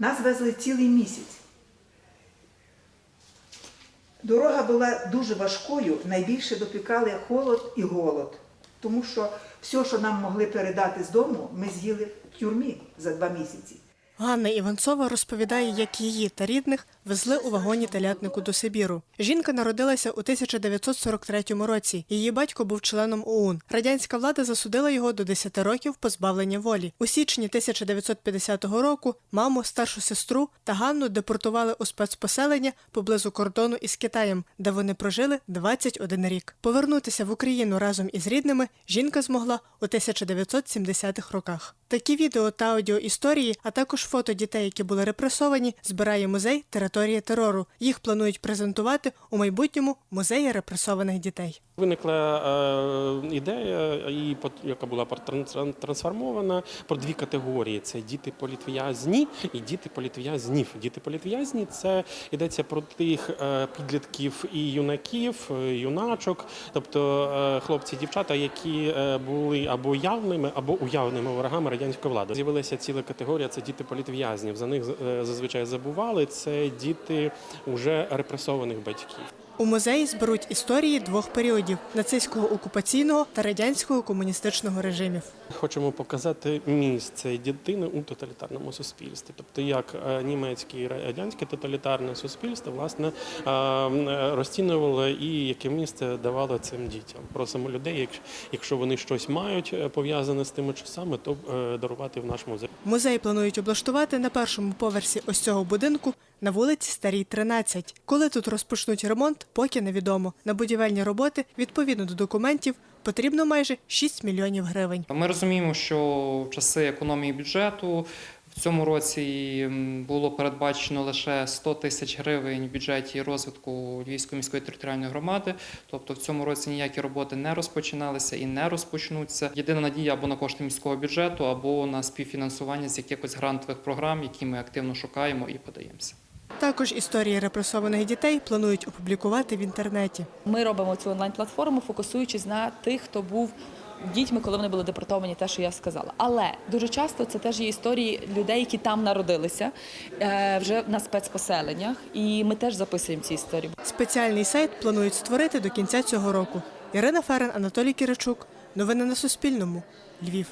Нас везли цілий місяць. Дорога була дуже важкою, найбільше допікали холод і голод. Тому що все, що нам могли передати з дому, ми з'їли в тюрмі за два місяці. Ганна Іванцова розповідає, як її та рідних везли у вагоні телятнику до Сибіру. Жінка народилася у 1943 році. Її батько був членом ОУН. Радянська влада засудила його до 10 років позбавлення волі. У січні 1950 року маму, старшу сестру та Ганну депортували у спецпоселення поблизу кордону із Китаєм, де вони прожили 21 рік. Повернутися в Україну разом із рідними жінка змогла у 1970-х роках. Такі відео та аудіоісторії, а також фото дітей, які були репресовані, збирає музей Територія терору. Їх планують презентувати у майбутньому музеї репресованих дітей. Виникла е, ідея, і яка була трансформована про дві категорії: це діти політв'язні і діти політв'язнів. Діти політв'язні це йдеться про тих е, підлітків і юнаків, е, юначок, тобто хлопці, дівчата, які були або явними, або уявними ворогами радянської влади. З'явилася ціла категорія це діти політв'язнів. За них зазвичай забували. Це діти вже репресованих батьків. У музеї зберуть історії двох періодів нацистського окупаційного та радянського комуністичного режимів. Хочемо показати місце дитини у тоталітарному суспільстві, тобто як е, німецьке і радянське тоталітарне суспільство власне е, розцінювало і яке місце давало цим дітям. Просимо людей, якщо- вони щось мають е, пов'язане з тими часами, то е, дарувати в наш музей. Музей планують облаштувати на першому поверсі ось цього будинку на вулиці Старій, 13. Коли тут розпочнуть ремонт, поки невідомо. На будівельні роботи, відповідно до документів, потрібно майже 6 мільйонів гривень. Ми розуміємо, що в часи економії бюджету в цьому році було передбачено лише 100 тисяч гривень в бюджеті розвитку Львівської міської територіальної громади. Тобто в цьому році ніякі роботи не розпочиналися і не розпочнуться. Єдина надія або на кошти міського бюджету, або на співфінансування з якихось грантових програм, які ми активно шукаємо і подаємося. Також історії репресованих дітей планують опублікувати в інтернеті. Ми робимо цю онлайн-платформу, фокусуючись на тих, хто був дітьми, коли вони були депортовані, те, що я сказала. Але дуже часто це теж є історії людей, які там народилися е, вже на спецпоселеннях, і ми теж записуємо ці історії. Спеціальний сайт планують створити до кінця цього року. Ірина Ферен, Анатолій Киричук. Новини на Суспільному. Львів.